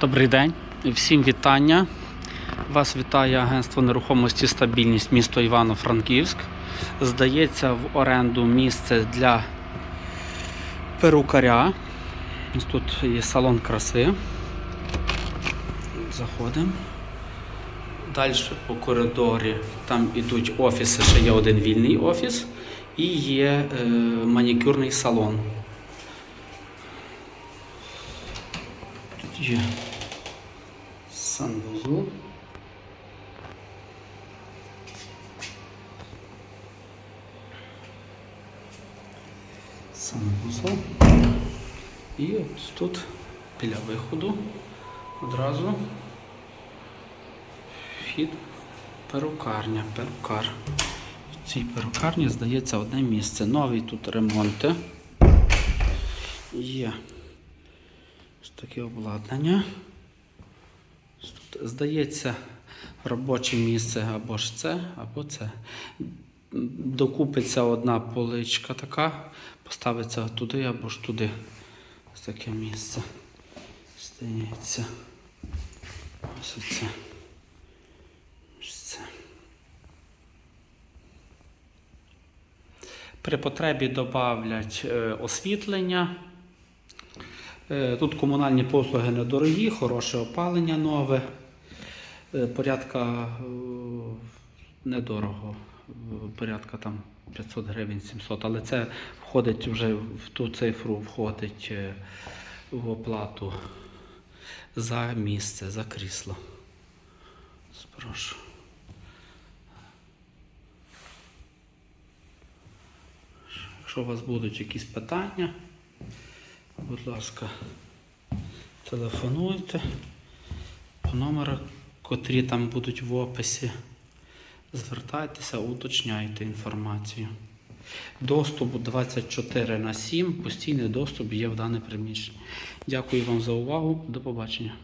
Добрий день, всім вітання. Вас вітає агентство нерухомості стабільність місто Івано-Франківськ. Здається, в оренду місце для перукаря. Тут є салон краси. Заходимо. Далі по коридорі там ідуть офіси, ще є один вільний офіс і є е, манікюрний салон. Є санвузол. Санвузол. І от тут біля виходу одразу вхід перукарня, перукар. В цій перукарні здається одне місце. Новий тут ремонти. Є ось таке обладнання. Тут, здається, робоче місце або ж це, або це. Докупиться одна поличка така, поставиться туди або ж туди. Ось таке місце. Здається. Ось оце. Це. При потребі додавлять е, освітлення. Е, Тут комунальні послуги недорогі, хороше опалення нове. Е, Порядка е, недорого, порядка там 500 гривень 700, але це входить вже в ту цифру, входить в оплату за місце, за крісло. Спрошу. Якщо у вас будуть якісь питання, будь ласка, телефонуйте по номерах, котрі там будуть в описі. Звертайтеся, уточняйте інформацію. Доступ 24 на 7, постійний доступ є в дане приміщення. Дякую вам за увагу. До побачення.